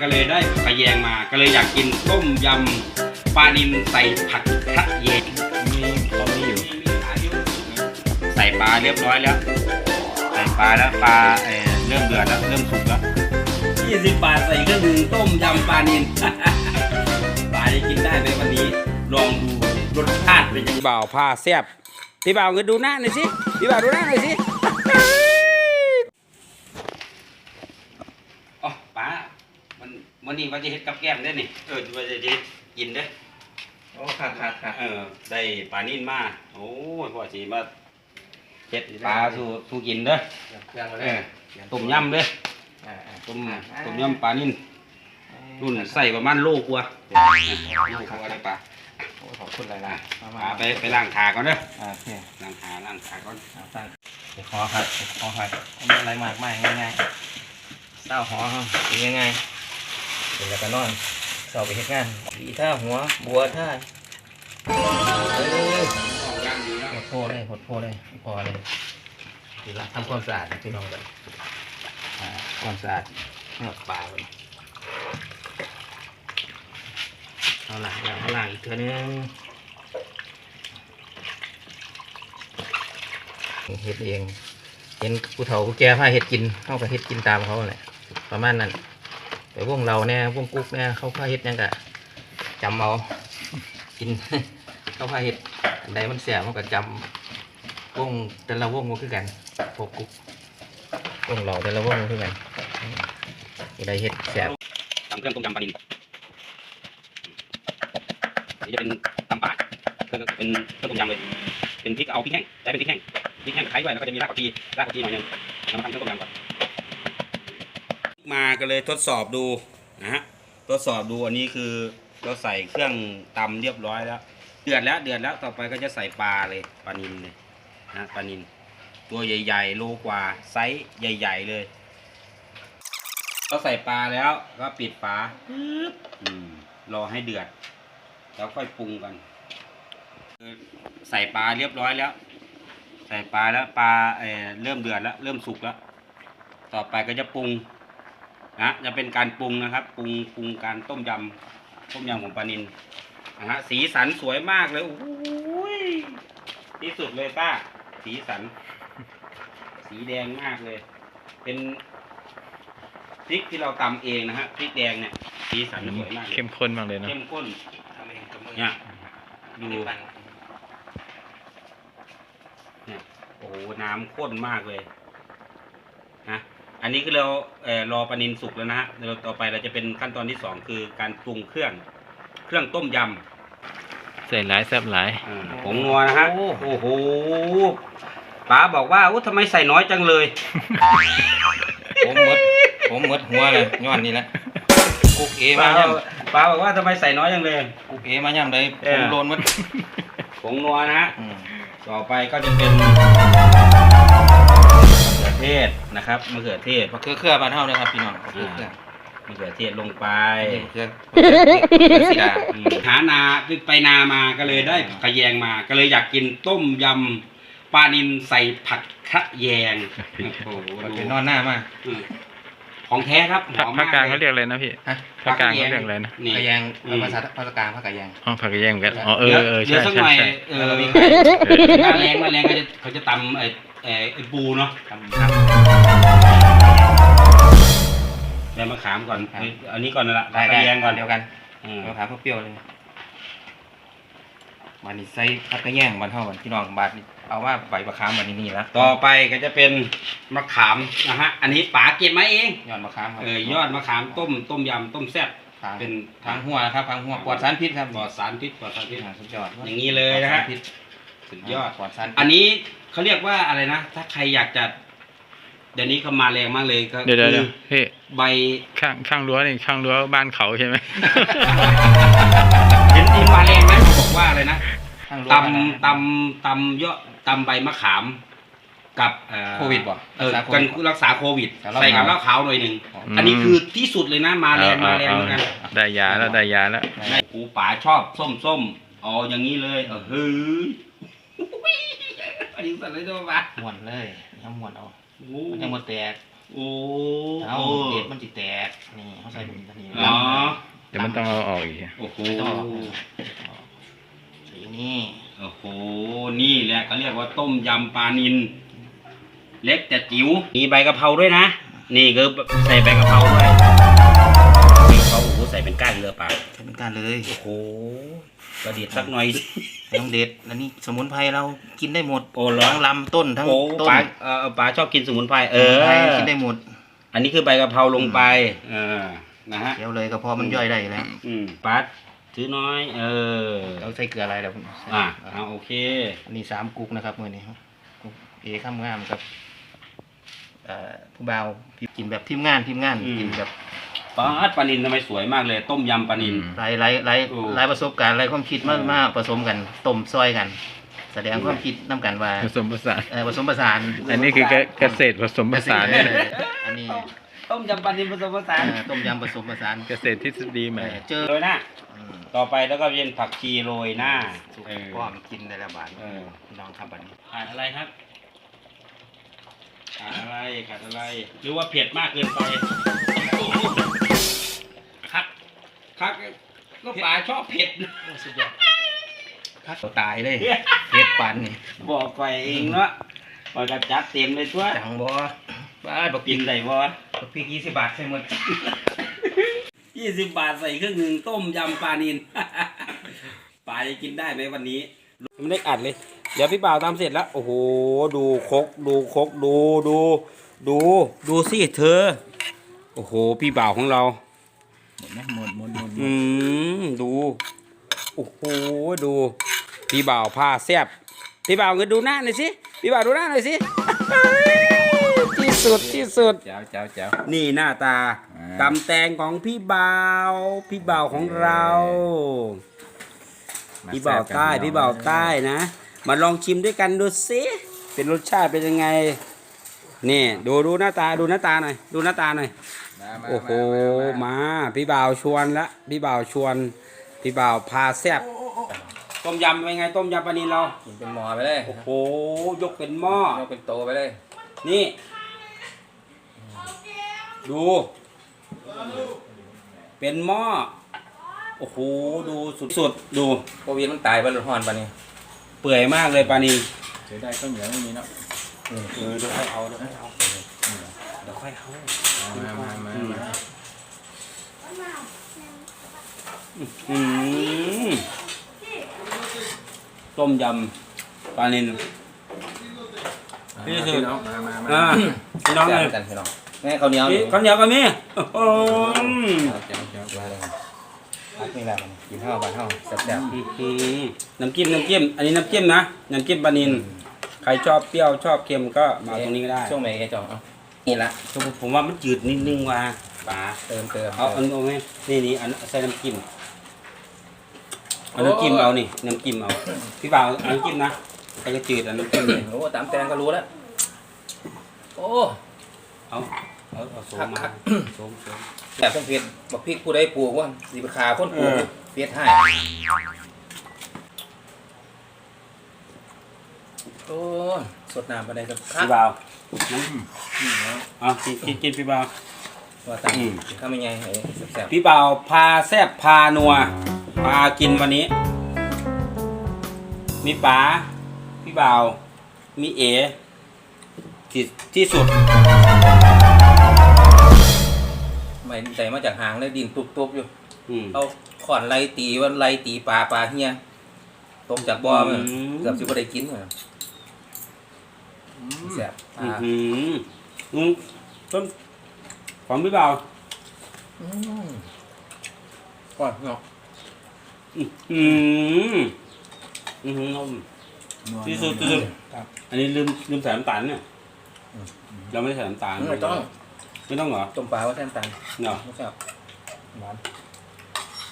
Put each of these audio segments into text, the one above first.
ก็เลยได้ขะแยงมา ก็เลยอยากกินต้มยำปลานิลใส่ผัดขะแยงมีเขามีอยู่ ใส่ปลาเรียบร้อยแล้ว ใส่ปลาแล้วปลาเอ่อเริ่มเดือดแล้วเริ่มสุกแล้วยี่สิบบาทใส่เครื่องดื่มต้มยำปลานิลปลาจะกินได้ไหมวันนี้ ลองดูรสชาติเป็นยังไงบ่าวผ้าแซ่บพี่บ่าวเงินดูหน้าหน่อยสิพี่บ่าวดูหน้าหน่อยสิ อ๋อป้า มันมันนี่ว่าจะเฮ็ดกับแก้มได้นี่เออว่าจะเฮ็ดกินเด้อโอ้ขาดขาดขาดเออได้ปลานิ่นมาโอ้ยพ่อสิมาเฮ็ดปลาสู่สู่กินเด้อยังมาเอเลยอต้มยำเด้ออ่าอ่าต้มต้มยำปลานิ่นรุ่นใส่ประมาณโลกว่าโลกว่าได้ปลาโอ้ขอบคุณหลายอะๆมาปมาลาไปไปล้างขาก่อนเด้ออ่าโอเคล้างขาล้างขาก่อนอ่าตั้งเดี๋ยวขอครับเดี๋ยวขอครับไม่อะไรมากมายง่ายๆเศร้าหอครับเป็นยังไง เสร็จแล้วก็นอนเศร้าไปเฮ็ดงานดีท่าหัวบัวท่าเออย่างดีแล้วหดโพเลยหดโพเลยพอเลยดีละทำความสะอาดพี่น้องเลยความสะอาดเนื้อปลาเลยเอาล่ะเอาเอาล่างอีกเท่านึงเฮ็ดเอง เห็นผู้เฒ่าผู้แก่พาเฮ็ดกินเข้าก็เฮ็ดกินตามเขาแหละประมาณนั้น แต่วงเราเนี่ยวงกุ๊กเนี่ยเขาพาเฮ็ดหยังกะจำเอากินเขาพาเฮ็ดอันใดมันเสียมันก็จำวงแต่ละวงก็คือกันพวกกุ๊กวงเราแต่ละวงก็คือกันอันใดเฮ็ดเสียตำเครื่องต้มยำปลานิลนี่จะเป็นตำป่าเครื่องเป็นเครื่องต้มยำเลยเป็นพริกเอาพริกแห้งใช้เป็นพริกแห้งพริกแห้งกับไข่ด้วยแล้วก็จะมีรากผักชีรากผักชีหน่อยหนึงแล้วมาทำเครื่องต้มยำก่อน มาก็เลยทดสอบดูนะฮะทดสอบดูอันนี้คือเราใส่เครื่องตำเรียบร้อยแล้ว เดือดแล้วเดือดแล้วต่อไปก็จะใส่ปลาเลยปลานิลเลยนะปลานิลตัวใหญ่ๆโลกว่าไซส์ใหญ่ ๆ เลยเราใส่ปลาแล้วก็ปิดฝาอืมรอให้เดือด แล้วค่อยปรุงกันใส่ปลาเรียบร้อยแล้ว ใส่ปลาแล้วปลาเออเริ่มเดือดแล้ว เริ่มสุกแล้ว ต่อไปก็จะปรุง นะจะเป็นการปรุงนะครับปรุงปรุงการต้มยำต้มยำของปลานิลนะฮะสีสันสวยมากเลยโอ้ยที่สุดเลยป้า สีสัน สีแดงมากเลย เป็นพริกที่เราตำเองนะฮะพริกแดงเนี่ย สีสันสวยมากเลยเข้มข้นมากเลยเนาะเข้มข้นทำเองกับมือเนี่ยดูปั่นเนี่ยโอ้โหน้ำข้นมากเลยนะอั นนี้คือเราเอ่อรอปลานินสุกแล้วนะฮะเดี๋ยวต่อไปเราจะเป็นขั้นตอนที่สองคือการปรุงเครื่อง เครื่องต้มยใส่หลายแซ่บหลายำอ่าผงนัวนะฮะโอ้โหป๋าบอกว่าอู้ทำไมใส่น้อยจังเลย ผมหมด ผมหมดหัวเลยย้อนนี่แหละกุ๊กเอป๋ามาย่ป๋าบอกว่าทำไมใส่น้อยจังเลยำกุ๊กเอมาย่ำเลยเอผอ มโลนหมดผงนัวนะฮะ อืมต่อไปก็จะเป็นมะเขือเทศ นะครับมะเขือเทศมะเขือเครือบ้านเฮาเลยครับพี่น้องมะเขือเครือมะเขือเทศลงไปมะเขือมะเขือสีดาอืมหานาไปนามาก็เลยได้ขะแยงมา ก็เลยอยากกินต้มยำปลานิลใส่ผักขะแยงโอ้โหมันดูเป็นนอนหน้ามาอืมของแท้ครับหภาอมภาคกลางเขามเรียกอะไรนะพี่ฮะ ภาคกลางเขาเรียกอะไรนะนี่กระแยงอืมภาษาภาษากลางภาคกระแยง อ๋อผักกระแยงเหมือนกันอ๋อเออเออเดี๋ยวใช่สักหใช่น่อยใช่เออเรามีหน้าแรงหน้าแรงก็จะเขาจะตำไอ้ไอ้ไอ้ปูเนาะทำครับ เดี๋ยวมะขามก่อนครับอันนี้ก่อนนั่นละได้กระแยงก่อนเดียวกันอืมมะขามเปรี้ยวเลยมันนี่ใส่ผักกระแยงบ้านเฮาบ้านพี่น้องบาดนี่เอาว่าใบมะขามมันนี่นี่ละต่อไปก็จะเป็นมะขามนะฮะ อันนี้ป๋าเก็บมาเอง ยอดมะขามครับเออยอดมะขามต้มต้มยำต้มแซ่บทางเป็นทางหัวนะครับทางหัวปลอดสารพิษครับปลอดสารพิษปลอดสารพิษอ่าสุดยอดอย่างนี้เลยนะฮะ ปอดสารพิษสุดยอด ปลอดสารพิษอันนี้เขาเรียกว่าอะไรนะ ถ้าใครอยากจะ เดี๋ยวนี้เขามาแรงมากเลยก็เดี๋ยวเดี๋ยวคืเดี๋ยวอพี่ใบข้างข้างรั้วนี่ข้างรั้วบ้านเขาใช่ไหมเห็นทีมาแรงไหมเขาบอกว่าอะไรนะทางรั้วตำตำตำยอดตำใบมะขามกับเอ่อโควิดป่ะเออรักษาโคกันวิดรักษาโควิดกับเหล้าใส่กับขาวเหล้าขาวหน่อยหนึ่งมอันนี้คือที่สุดเลยนะมาแรงเอมาอแรงเอเหอมือนกันได้ยาแล้วได้ยาแล้วได้กูป๋าชอบส้มส้มๆเอาอย่างนี้เลยเออเฮ้ยอันนี้สั่นเลยตัวป๋าม้วนเลยน้ำม้วนเอาโอ้ มันยังหมดแตกโอ้เอาเด็ดมันจิแตก นี่เขาใส่ถุงตัวนี้อ๋อเดี๋ยวมันต้องเอาออกอีกโอ้โหไม่ต้องออกสีนี่โอ้โห นี่แหละเขาเรียกว่าต้มยำปลานินเล็กแต่จิ๋ว มีใบกะเพราด้วยนะ นี่คือใส่ใบกะเพราด้วยนี่เขาโอ้โหใส่เป็นก้านเรือปลาใช้เป็นการเลย โอ้โห กระเดียดสักหน่อยสิไม่ต้องเด็ดแล้วนี่สมุนไพรเรากินได้หมดโอ้เหรอทั้งลำต้นทั้งโอ้ต้ปลานเออปลาชอบกินสมุนไพรเออสมุนไพรกินได้หมด อันนี้คือใบกะเพราลงไปเออนะฮะเคี้ยวเลยก็พอมันย่อยได้อยู่แล้วอืมปลาถือน้อย เออเราใส่เกลืออะไรแล้วผมใส่อะอะเอาโอเคอันนี้สามกุ๊กนะครับมือนี้กุ๊กเอข้ามงามครับเอ่อผู้บ่าวกินแบบทีมงานทีมงานอืมกินแบบ ปลาปลานินทำไมสวยมากเลย ต้มยำปลานิน หลายหลายหลายโอ้ หลายประสบการณ์หลายความคิดมาอืมมาผสมกันต้มซอยกัน แสดงความคิดน้กันว่าผสมผสาน เอ่อผสมผสานอันนี้คือเกษตรผสมผสานเอเนี่ยออันนี้ต้มยำปลานินผสมผสานเอ่อต้มยำผสมผสานเกษตรทฤษฎีใหม่ เออเจอโรยหน้าอืมต่อไปแล้วก็เป็นผักชีโรยหน้าสุกเออพร้อมกินได้แล้วบาดเออพี่น้องครับบัดนี้ ขาดอะไรครับ ขาดอะไรขาดอะไร หรือว่าเผ็ดมากเกินไปครับครับก็ป๋าชอบเผ็ดสุดยอดครับตายเลยเผ็ดปันนี่บอกไปเองเนาะปล่อยกระจัดเต็มเลยทั่วจังบ่บ้าดบอกกินได้บ่บักพริกยี่สิบบาทใช่หมดยี่สิบบาทใส่เครื่องหนึ่งต้มยำปลานินปลาจะกินได้ไหมวันนี้ ไม่ได้อัดเลยเดี๋ยวพี่บ่าวทำเสร็จแล้ว โอ้โห ดูครกดูครกดูดู ดู ดูสิเธอ โอ้โห พี่บ่าวของเราหมดหมดหมดอืม ดู โอ้โห ดู พี่บ่าวผ้าแซบพี่บ่าวเงินดูหน้าหน่อยสิ พี่บ่าวดูหน้าหน่อยสิ ที่สุดที่สุด เจ้าเจ้าเจ้า นี่หน้าตาอ่า ตำแตงของพี่บ่าว พี่บ่าวของเราพี่บ่าวใต้ พี่บ่าวใต้นะ มาลองชิมด้วยกันดูสิเป็นรสชาติเป็นยังไง นี่ดูดูหน้าตาดูหน้าตาหน่อยดูหน้าตาหน่อยโอ้โหมาพี่บ่าวชวนละพี่บ่าวชวนพี่บ่าวพาแซบต้มยำเป็นไงต้มยำปลานิลเรากินเป็นหมอไปเลยโอ้โหยกเป็นหม้อยกเป็นโตไปเลย นี่ ดู เป็นหม้อโอ้โหดูสุดๆดูโควิดมันตายไปหรือฮอนปะนี่ เปื่อยมากเลยปลานิลเสียดายข้าวเหนียวไม่มีเนาะเออเดี๋ยวค่อยเอาเดี๋ยวค่อยเอาเดี๋ยวค่อยเอามามามามาอืมต้มยำปลานิล นี่คือน้องมามามาอ่าพี่น้องเลยกันพี่น้องแม่ข้าวเหนียวพี่ข้าวเหนียวกับมีโอ้โหเจ้าเจ้ามาเลยพัก นี่แหละมันกินข้าวบ้านข้าวแซ่บอืมน้ำจิ้มน้ำจิ้มอันนี้น้ำจิ้มนะน้ำจิ้มปลานิลใครชอบเปรี้ยวชอบเค็มก็ๆมาตรงนี้ก็ได้ช่วงไหนแกจองเอานี่ละผมว่ามันจืดนิดนึงว่ะป๋าเติมเติมเอาเอาเอาไหมนี่นี่อันใส่น้ำจิ้มเอาน้ำจิ้มเอานี่น้ำจิ้มเอาพี่บ่าวเอาน้ำจิ้มนะใครจะจืดเอาน้ำจิ้มเลยโอ้ตามแตงก็รู้แล้วโอ้เอา เอาเอาโซมมาครับโซมโซมแบบต้องเผ็ดบักพริกผู้ใดปลูกว่าสีไปขาคนปลูกเออเผ็ดให้โอ้สดน้ำไปได้ครับพี่บ่าวน้ำเอากินกินกินพี่บ่าวว่าตามอืมข้าวมันไงไอ้แซ่บพี่บ่าวพาแซบพานัวพากินวันนี้ มีป๋าพี่บ่าว มีเอที่ที่สุด ไม่ใส่มาจากหางเลยดินตุบๆอยู่อืม เอาขอนไล่ตีว่าไล่ตีปลาปลาเฮียตกจากบ่อมันอืม เกือบสิบ่ได้กินเลยแซ่บปลาอืมอืมต้นของพี่บ่าวอืมก่อนเนาะอืมอืมอืมนม ที่สุดที่สุด ครับอันนี้ลืมลืมใส่น้ำตาลเนี่ย เราไม่ได้ใส่น้ำตาลไม่ต้อง ไม่ต้องเหรอต้มปลาว่าแท่นตันเนาะไม่ใช่บหวาน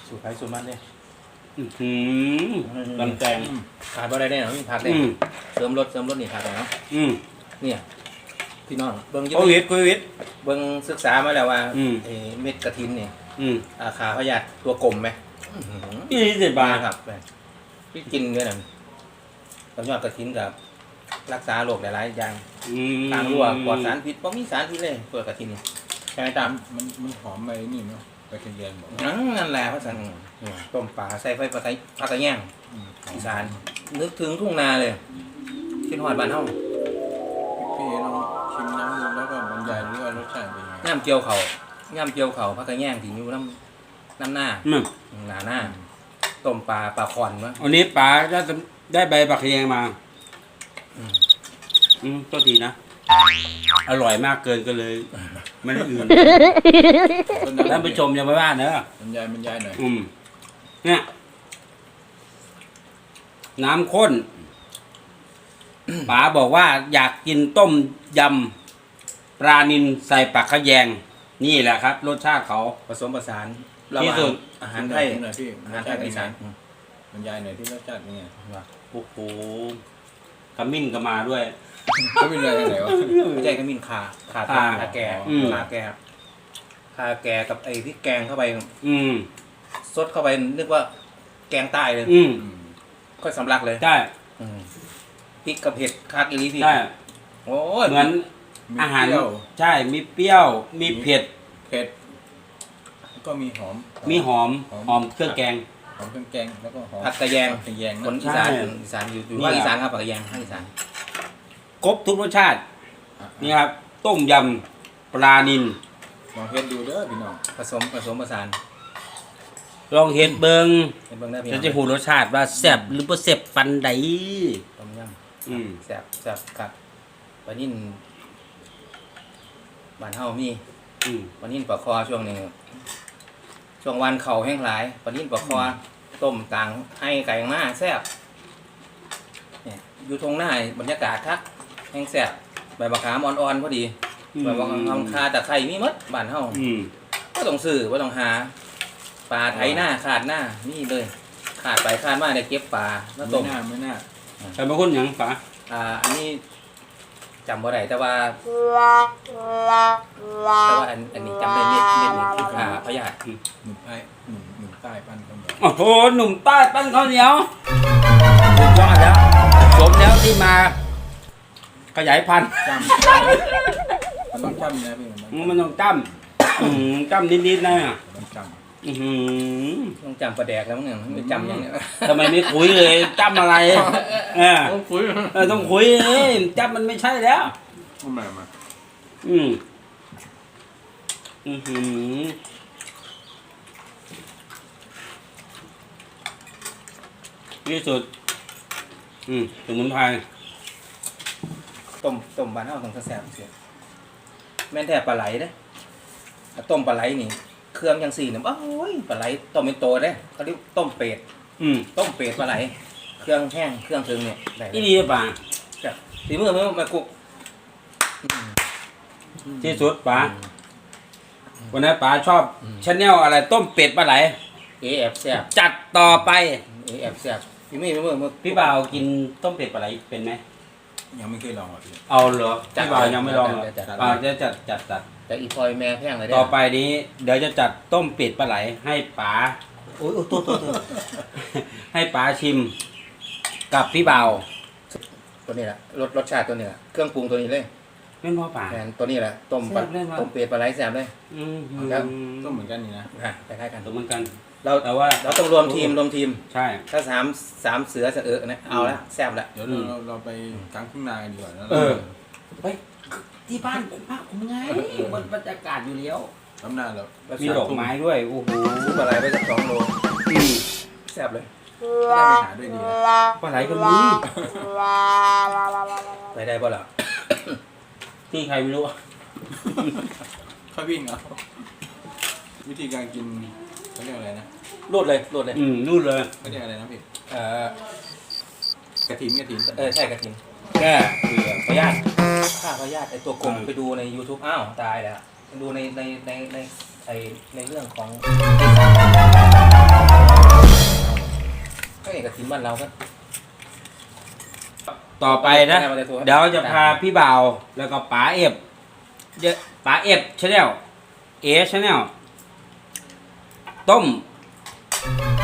สูตรไทยสูตรมันเนี่ยอืมลำแตงขาดบ่ได้แน่นอนมีผักได้อืมเสริมรสเสริมรสนี่ผักเนาะอืมเนี่ยพี่น้องเบิ่งอโคยู่วิดโควิดเบิ่งศึกษามาแล้วว่าอืมไอ้เม็ดกระถินเนี่ยอืมอาขาพยาธิตัวกลมไหมอื้อหือยี่สิบบาทครับแม่พี่กินด้วยนั่นกับยอดกระถินกับรักษาโรคหลายๆอย่าง อืมทางรั่วปลอดสารพิษบ่มีสารพิษเลยเปิดกระทินใช่ไหมตามมันมันหอมไปนี่เนาะไปกระเทียมบอกนั่นนั่นแหละพระสันต้มปลาใส่ไฟปลาไทปลากระแยงอืมอีสาน นึกถึงทุ่งนาเลยขึ้นหอดบ้านเฮาพี่เอลองชิมน้ำดูแล้วก็บรรยายดูว่ารสชาติเป็นยังไงย่ำเจียวเขาย่ำเจียวเขาปลากระแยงที่อยู่น้ำน้ำหน้าอืมหนาหน้าต้มปลาปลาคอนวะอันนี้ป๋าได้ได้ใบบักเคียงมาอืม อืมตัวทีนะ อร่อยมากเกินก็เลย ไม่ได้อื่นท่านผู้ชมอย่าไปว่าเนอะบรรยายบรรยายหน่อยอืมเนี่ยน้ำข้นป๋าบอกว่าอยากกินต้มยำปลานินใส่ปักขะแยง นี่แหละครับ รสชาติเขาผสมผสานระที่หว่างสุด อาหารไทยหน่อยพี่อาหารไทยกับอีสานบรรยายหน่อยที่รสชาติเป็นไงโอ้โหขมิ้นก็มาด้วย เขาเป็นอะไรไหนวะ ไม่ใช่ขมิ้นขาขาข่าขาแก่อืมขาแก่ขาแก่กับไอ้ที่แกงเข้าไปอืม ซดเข้าไปนึกว่าแกงใต้เลยอืมอืมค่อยสำลักเลยใช่อืมพริกกับเผ็ดคากิริพี่ใช่โอ้ยเหมือนมีอาหารเปรี้ยว ใช่มีเปรี้ยว มีเผ็ด เผ็ดแล้วก็มีหอม มีหอมหอมหอมเครื่องแกง หอมเครื่องแกงแล้วก็หอมผักกระแยง ผักกระแยงคนนะอีสานใช่ คนอีสานอยู่อยู่นี่ภาคแหละอีสานครับผักกระแยงภาคอีสาน ครบทุกรสชาตินี่ครับ ต้มยำปลานินลองเฮ็ดดูเด้อพี่น้องผสมผสมผสานลองเห็นเบิงเป็นเบื้องได้พี่จะน้องจะหูรสชาติว่าแซ่บหรือบ่แซ่บปันใดต้มยอืมำแซ่บแซ่บครับวันนี้บ้านเฮามีอืมวันนี้ปลาคอช่วงนี้ช่วงวันเข่าแห้งหลายวันนี้ปลาคอต้มต่างให้ไก่มาแซ่บเนี่ยอยู่ตรงหน้าบรรยากาศคัก แห้งแซ่บใบมะขามอ่อนๆพอดีใบมะขามคาตะไคร้มีหมดบ้านเฮาอืมก็ต้องซื้อว่าต้องหาปลาไถหน้าขาดหน้านี่เลย ขาดไปขาดมาเนี่ยเก็บปลาแล้วไม่ต้มน่าไม่น่าแต่บางคนหยังฝาอ่าอันนี้จำบ่ได้แต่ว่าแต่ว่าอันอันนี้จำได้เม็ดเม็ดนี่คือขาพยาธิหนุ่มใต้หนุ่มหนุ่มใต้ปั้นข้าวเหนียวโอ้โหหนุ่มใต้ปั้นข้าวเหนียวสุดยอดแล้วสมแล้วที่มา ขยายพันธุ์จ้ำมันต้องจ้ำนะพี่มันต้องจ้ำอืมจ้ำนิดๆนะต้องจ้อื้อหือต้องจำประแดกแล้วมั้งเนี่ยไม่จำยังเนี่ยทำไมไม่คุยเลยจ้ำอะไรเออต้องคุยเออต้องคุยเลยจ้ำมันไม่ใช่แล้วเอามมาอืมอือหือที่สุด อืมสมุนไพร ต้มต้มบ้านเฮาต้องแซ่บๆเสียแม่นแท้ปลาไหลเด้ถ้าต้มปลาไหลนี่เครื่องยังสี่เนี่ยโอ้ยปลาไหลต้มเป็นโตเด้เขาเรียกต้มเป็ดอืมต้มเป็ดปลาไหล เครื่องแห้งเครื่องถึงเนี่ยได้เลอียดีหรือเปล่าจ้ะฝีมือมือมากุกที่สุดป๋าวันนี้ป๋าชอบชาแนลอะไรต้มเป็ดปลาไหลเอแอบแซ่บจัดต่อไปเอแอบแซ่บฝีมือฝีมือมือพี่บ่าวกินต้มเป็ดปลาไหลเป็นไหม ยังไม่เคยลองอะพี่ เอาเหรอพี่บ่าวยังไม่ลองเหรอจัดจัด อ่าจะจัดจัดจัด แต่อีพลอยแม่แพงเลยเด้ต่อไปนี้เดี๋ยวจะจัดต้มเป็ดปลาไหลให้ป๋าโอ้ยโอ้ยตัวตัวตัวให้ป๋าชิม กับพี่บ่าวตัวนี้แหละรสรสชาติตัวนี้แหละเครื่องปรุงตัวนี้เลยเป็นพ่อป๋า แทนตัวนี้แหละต้มปลาแซ่บเลยว่ะ ต้มเป็ดปลาไหลแซ่บเลย อืมครับ ก็เหมือนกันนี่นะอะคล้ายๆกันเหมือนกัน เราแต่ว่าเราต้องรวมทีมรวมทีม ใช่ ถ้าสามสามเสือเสอเนี่ยเอาละแซ่บละเดี๋ยวอืเรามเราเราไปกลางทุ่งนากันดีกว่าแล้วเออ ไปที่บ้านผมพักผมไงมันบรรยากาศอยู่แล้วทำหน้าเรามีดอกไม้ด้วยโอ้โหซื้อปลาไหลไปสักสองโลอืมแซ่บเลยได้ไปหาด้วยดีนะปลาไหลก็มีไปได้ป่ะล่ะที่ใครไม่รู้ค่อยวิ่งเอาวิธีการกิน เขาเรียกอะไรนะรูดเลยรูดเลยอืมนู่นเลยเขาเรียกอะไรนะพี่เออกระถิ่นกระถิ่นเออใช่กระถิ่นแก้เกลือพยาธิฆ่าพยาธิไอตัวกลมเออไปดูใน YouTube อ้าวตายแล้วดูในในในในไอในเรื่องของก็เอกสินบ้านเราก็ ต่อไปนะ เดี๋ยวจะพาพี่บ่าว แล้วก็ป๋าเอฟเดี๋ยวป๋าเอฟชาแนลเอชาแนล ต้ม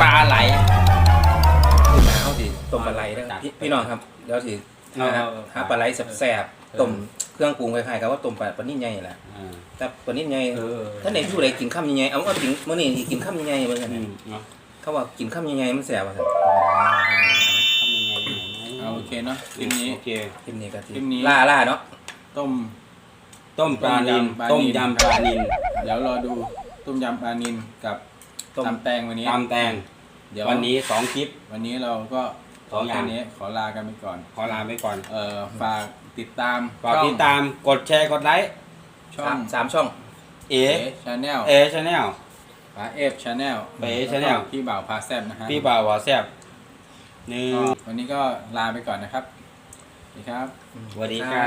ปลาไหลคือหนาวสิต้มปลาไหลนะจัดพี่พี่น้องครับเดี๋ยวสิเอาหาเอาเอาหาปลาไหลแซ่บๆต้มเครื่องปรุงคล้ายๆกับว่าต้มปลาปลานิ่มใหญ่แหละอ่าแต่ปลานิ่มใหญ่เออถ้าไหนผู้ใดกินข้ามยังไงเอาเอากินมื้อนี้กินข้ามยังไงเบิ่งกันอืนะมเนาะเขาว่ากินข้ามยังไงมันแซ่บว่าซั่นทำยังไงไหนเอาโอเคเนาะคลิปนี้โอเคคลิปนี้ก็สิคลิปนี้ล่าล่าเนาะต้ม ต้มปลานินต้ต้มมยำยำปลานินเดี๋ยวรอดูต้มยำปลานินกับ ต้มตำแตงวันนี้ ตำแตง เดี๋ยววันนี้สองคลิป วันนี้เราก็สองอย่าง แค่นี้ขอลากันไปก่อน ขอลาไปก่อนเอ่อฝากติดตามฝากติดตามกดแชร์กดไลค์ช่อสางมสามช่องเอเอชาแนลเอชาแนล ปาเอฟชาแนลปาเอฟ Channel พี่บ่าวพาแซบนะฮะพี่บ่าววาแซบหนึ่งก็วันนี้ก็ลาไปก่อนนะครับสวัสดีครับ สวัสดีครั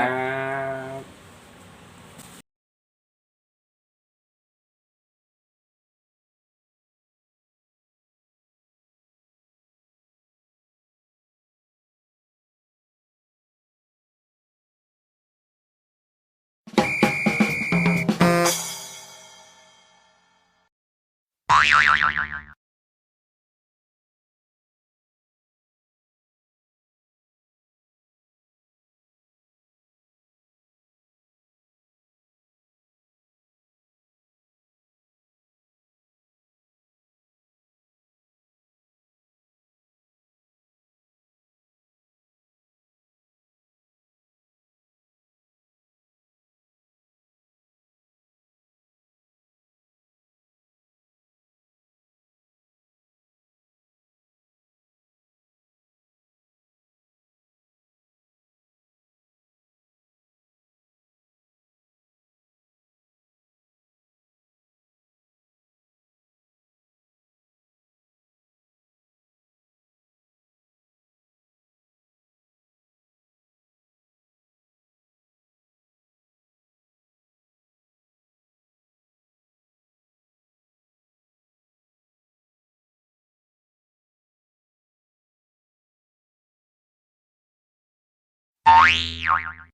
บ おいおい。